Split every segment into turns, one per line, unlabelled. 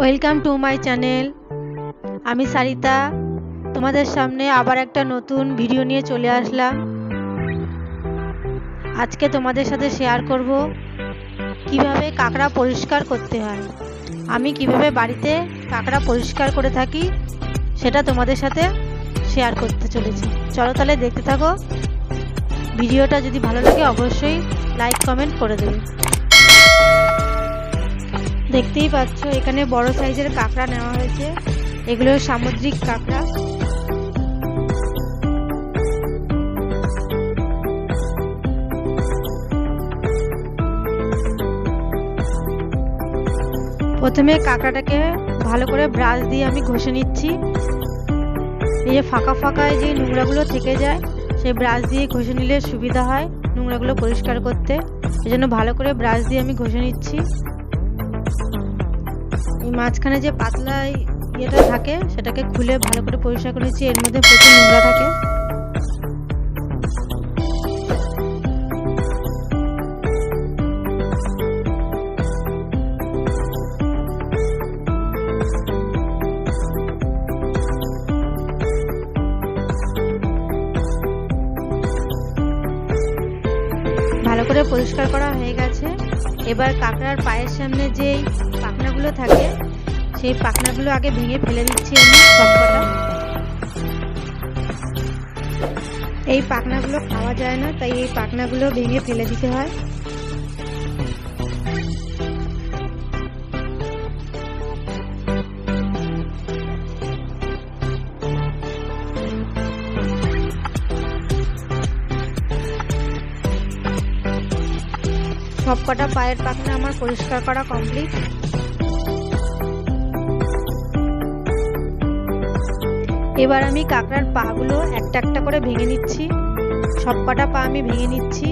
Welcome to my channel আমি সারিতা, তোমাদের সামনে আবার একটা নতুন ভিডিও নিয়ে চলে আসলাম। আজকে তোমাদের সাথে শেয়ার করব কীভাবে কাঁকড়া পরিষ্কার করতে হয়। আমি কীভাবে বাড়িতে কাঁকড়া পরিষ্কার করে থাকি সেটা তোমাদের সাথে শেয়ার করতে চলেছি। চলো তাহলে দেখতে থাকো। ভিডিওটা যদি ভালো লাগে অবশ্যই লাইক কমেন্ট করে দেবে। দেখতেই পাচ্ছ, এখানে বড় সাইজের কাঁকড়া নেওয়া হয়েছে। এগুলো সামুদ্রিক কাঁকড়া। প্রথমে কাঁকড়াটাকে ভালো করে ব্রাশ দিয়ে আমি ঘষে নিচ্ছি। এই যে ফাঁকা ফাঁকায় যে নোংরাগুলো থেকে যায়, সেই ব্রাশ দিয়ে ঘষে নিলে সুবিধা হয় নোংরাগুলো পরিষ্কার করতে। এই জন্য ভালো করে ব্রাশ দিয়ে আমি ঘষে নিচ্ছি। মাঝখানে যে পাতলা ইয়েটা থাকে, সেটাকে খুলে ভালো করে পরিষ্কার করে নিচ্ছি। এর মধ্যে প্রচুর নোংরা থাকে। ভালো করে পরিষ্কার করা হয়ে এবার কাঁকড়ার পায়ের সামনে যেই পাখনাগুলো থাকে, সেই পাখনাগুলো আগে ভেঙে ফেলে দিচ্ছি আমি সবকটা এই পাখনাগুলো খাওয়া যায় না, তাই এই পাখনাগুলো ভেঙে ফেলে দিতে হয়। সবকটা পায়ের পাখনা আমার পরিষ্কার করা কমপ্লিট এবার আমি কাঁকড়ার পাগুলো একটা একটা করে ভেঙে নিচ্ছি। সবকটা পা আমি ভেঙে নিচ্ছি।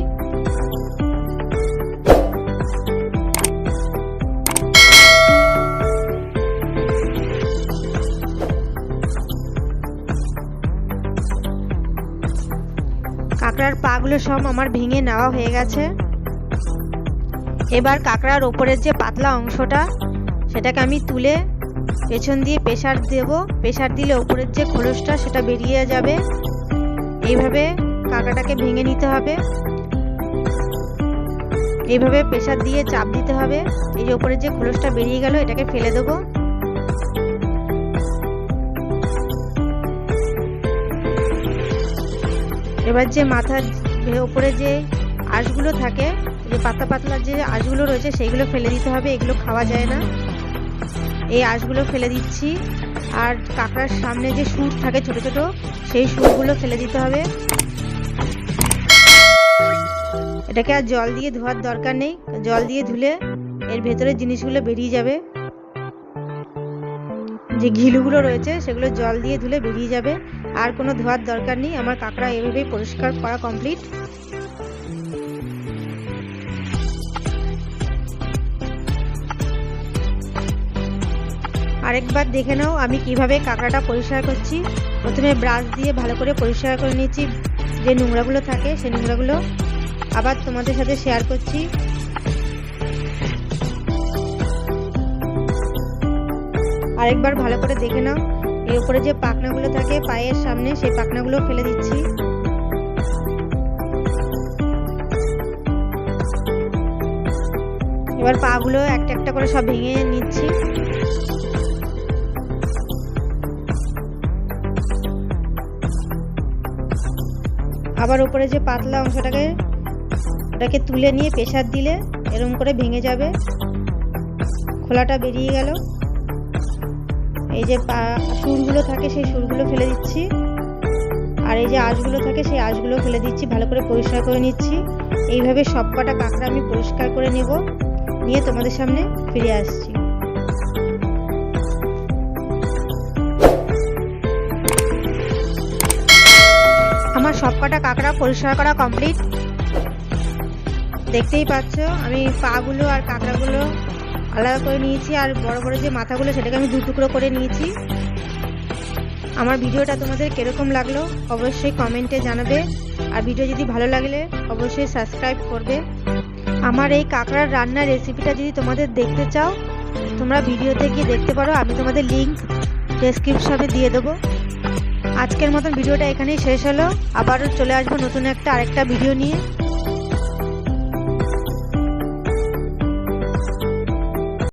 কাঁকড়ার পাগুলো সব আমার ভেঙে নেওয়া হয়ে গেছে। এবার কাঁকড়ার ওপরের যে পাতলা অংশটা, সেটাকে আমি তুলে পেছন দিয়ে প্রেশার দেব। প্রেশার দিলে ওপরের যে খোলসটা, সেটা বেরিয়ে যাবে। এইভাবে কাঁকড়াটাকে ভেঙে নিতে হবে। এইভাবে প্রেশার দিয়ে চাপ দিতে হবে। এই যে ওপরের যে খোলসটা বেরিয়ে গেল, এটাকে ফেলে দেবো। এবার যে মাথার ওপরে যে আঁশগুলো থাকে যে পাতলা পাতলা যে আঁশগুলো রয়েছে, সেইগুলো ফেলে দিতে হবে, এগুলো খাওয়া যায় না। এই আঁশগুলো ফেলে দিচ্ছি। আর কাঁকড়ার সামনে যে সুর থাকে ছোট ছোট, সেই সুরগুলো ফেলে দিতে হবে। এটাকে আর জল দিয়ে ধোয়ার দরকার নেই। জল দিয়ে ধুলে এর ভেতরের জিনিসগুলো বেরিয়ে যাবে। যে ঘিলুগুলো রয়েছে, সেগুলো জল দিয়ে ধুলে বেরিয়ে যাবে। আর কোনো ধোয়ার দরকার নেই। আমার কাঁকড়া এভাবেই পরিষ্কার করা কমপ্লিট আরেকবার দেখে নাও আমি কীভাবে কাঁকড়াটা পরিষ্কার করছি। প্রথমে ব্রাশ দিয়ে ভালো করে পরিষ্কার করে নিচ্ছি। যে নোংরাগুলো থাকে সেই নোংরাগুলো আবার তোমাদের সাথে শেয়ার করছি। আরেকবার ভালো করে দেখে নাও। এর উপরে যে পাখনাগুলো থাকে, পায়ের সামনে, সেই পাখনাগুলো ফেলে দিচ্ছি। এবার পাগুলো একটা একটা করে সব ভেঙে নিচ্ছি। আবার উপরে যে পাতলা অংশটাকে, ওটাকে তুলে নিয়ে প্রেশার দিলে এরম করে ভেঙে যাবে। খোলাটা বেরিয়ে গেল। এই যে সুরগুলো থাকে সেই সুরগুলো ফেলে দিচ্ছি। আর এই যে আঁশগুলো থাকে সেই আঁশগুলো ফেলে দিচ্ছি, ভালো করে পরিষ্কার করে নিচ্ছি। এইভাবে সব কটা কাঁকড়া আমি পরিষ্কার করে নেব। নিয়ে তোমাদের সামনে ফিরে আসছি। আমার সব কটা কাঁকড়া পরিষ্কার করা কমপ্লিট দেখতেই পাচ্ছ, আমি পাগুলো আর কাঁকড়াগুলো আলাদা করে নিয়েছি, আর বড় বড় যে মাথাগুলো সেটাকে আমি দু টুকরো করে নিয়েছি। আমার ভিডিওটা তোমাদের কীরকম লাগল অবশ্যই কমেন্টে জানাবে, আর ভিডিও যদি ভালো লাগলে অবশ্যই সাবস্ক্রাইব করবে। আমার এই কাঁকড়ার রান্নার রেসিপিটা যদি তোমাদের দেখতে চাও, তোমরা ভিডিওতে গিয়ে দেখতে পারো, আমি তোমাদের লিঙ্ক ডেসক্রিপশনে দিয়ে দেবো। আজকের মতন ভিডিওটা এখানেই শেষ হলো। আবারও চলে আসব নতুন একটা আরেকটা ভিডিও নিয়ে।